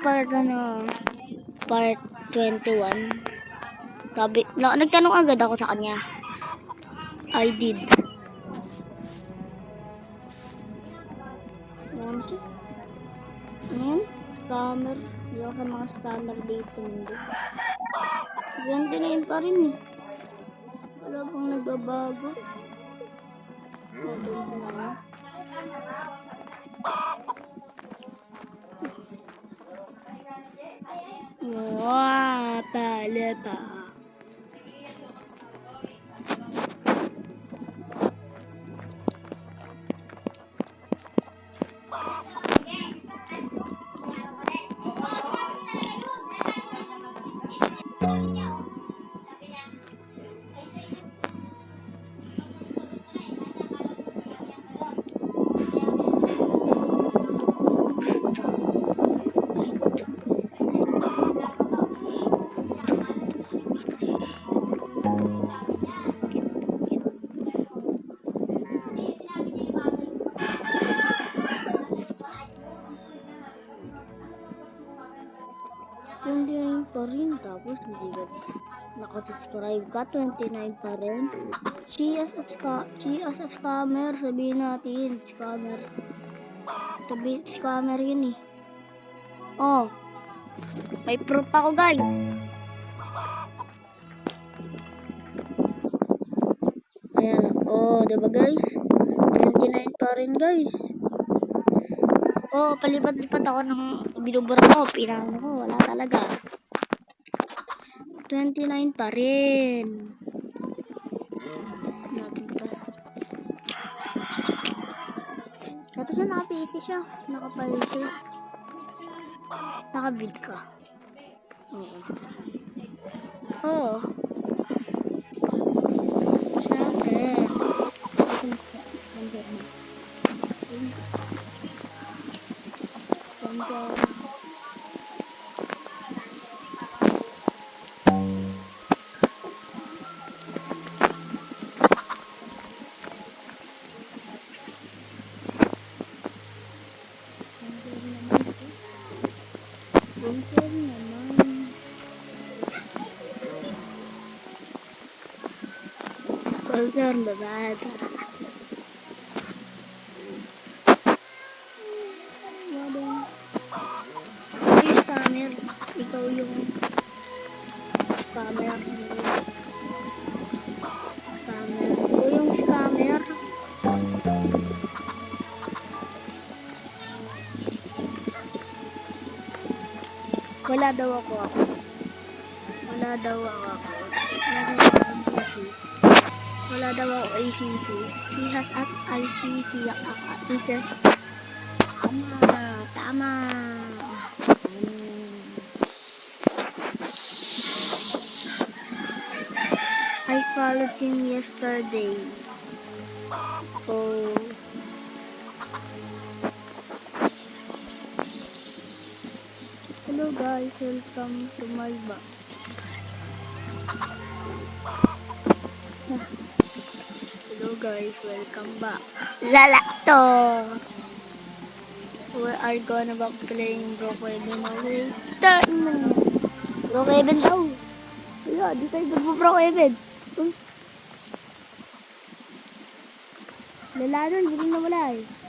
part ano, part 21. Sabi, na, nagtanong agad ako sa kanya. I did. Ano siya? Ano yan? Scammer. Hindi ako sa mga scammer date sa mundo. 29 pa rin eh. Wala bang nagbabago? Ito na. Лапа-лепа. Nakasubscribe ka. 29 pa rin. She as a, ska, she as a scammer. Sabihin natin. Scammer. Sabi, scammer yun eh. Oh. May proof ako guys. Ayan. Oh, diba guys? 29 pa rin guys. Oh, palipat-lipat ako ng binubura ko. Pinano ko. Wala talaga. 29 pa rin. Natin pa. Ito siya, nakapiti siya. Nakapaliti. Nakabid ka. Oo. Oo. Siyempre. Bunker Naman. Wadong. Hey, scammer. Ikaw yung scammer. Scammer. Ikaw yung scammer. Wala daw ako ako. Wala daw ako ako. Wala daw ako ICC. She has at ICC ako. Isis. Tama. Tama. I followed him yesterday. Oh. Hello guys, welcome to my back. Guys, welcome back. Lalakto! We are gonna back playing Brookhaven. Turn! Brookhaven daw! Wala, di tayo mag-Brookhaven. Uy. Lala nun, hindi na wala eh.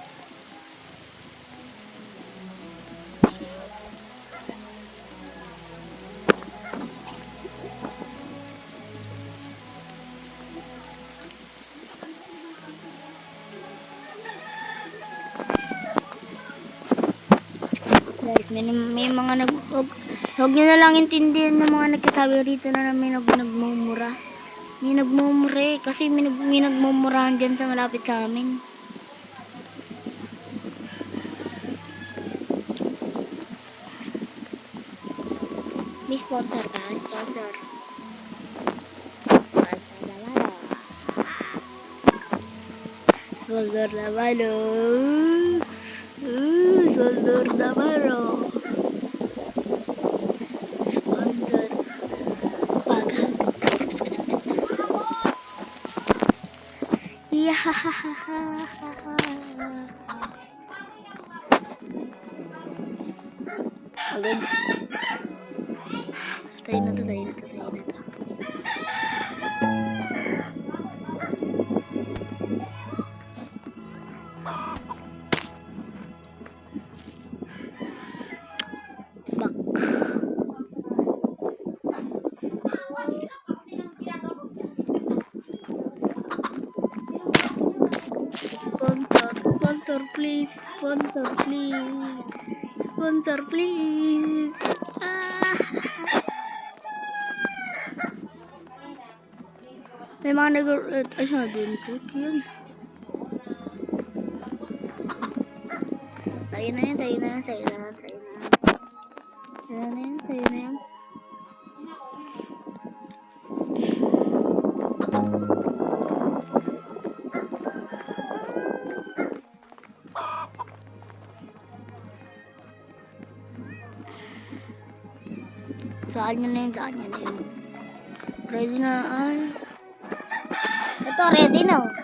May, may mga nag... Huwag, huwag nyo na lang intindihan ng mga nagkasabi rito na may nag, nagmumura. May nagmumura eh, kasi may, may nagmumurahan dyan sa malapit sa amin. May sponsor ka? Sponsor. Sponsor naman oh. Uh, sponsor naman oh. ha ha ha ha ha sponsor please, sponsor please, sponsor please. Ah. Nag ay siya din check yun. Tayo na yan, tayo na tayo Saan nyo na yun, nyo na yun. Ready na, ay. Ito, ready na. oh.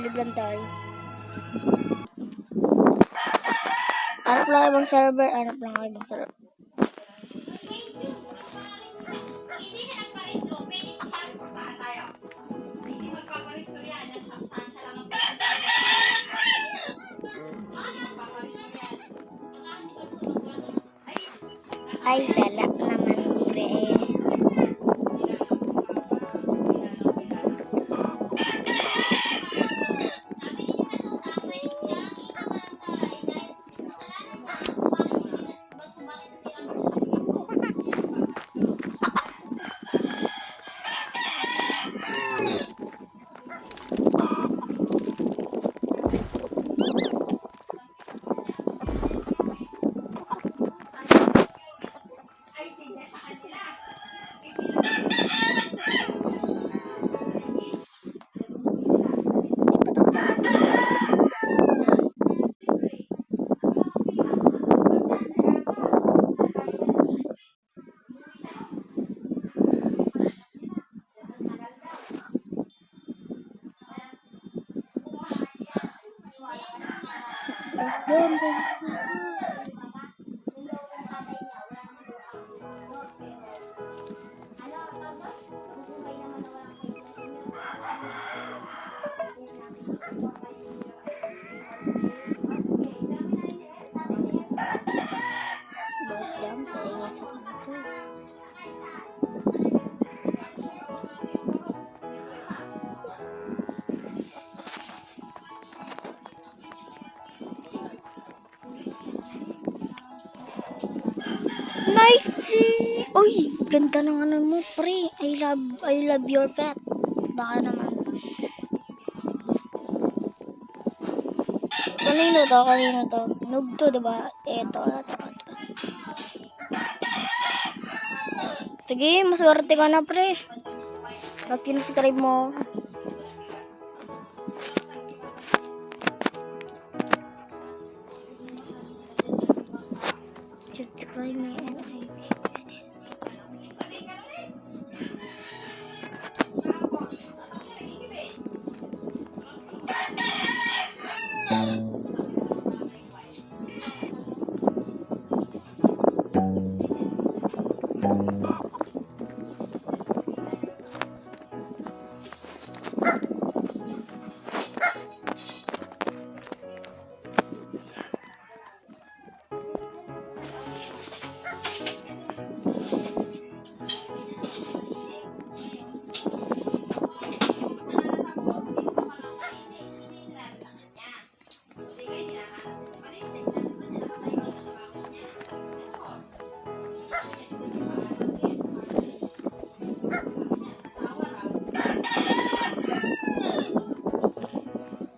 Libran tayo. Hanap lang ibang server, hanap lang ibang server. Ay, dala Yeah. Nice! Uy, ganda ng ano mo, pre. I love, I love your pet. Baka naman. Kanino to? Kanino to? Noob to, diba? Eto, eto, eto. Sige, maswerte ka na, pre. Pag sinuscribe mo.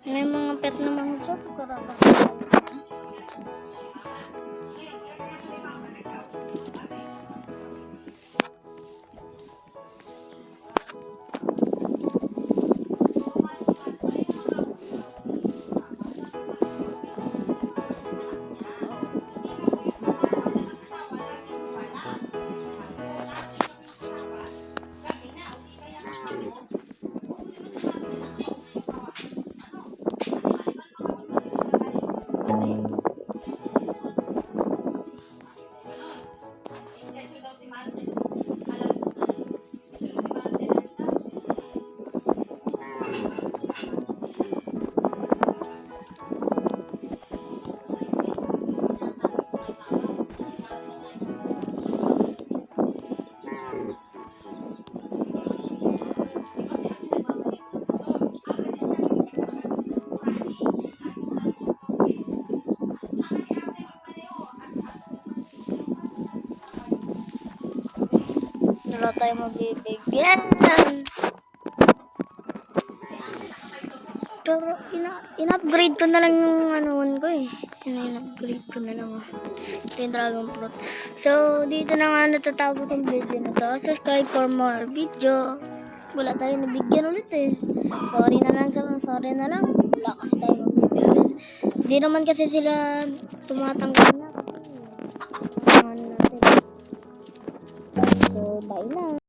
May mga pet naman ito. Karata. Wala tayo mabibigyan. Pero ina in-upgrade ko na lang yung one ko eh. In-upgrade ko na lang oh. Ito yung dragon fruit. So, dito na nga natatapos yung video na to. Subscribe for more video. Wala tayo nabigyan ulit eh. Sorry na lang sa sorry na lang. Wala kasi tayo mabibigyan. Hindi naman kasi sila tumatanggap na. Ano natin. So, bye na.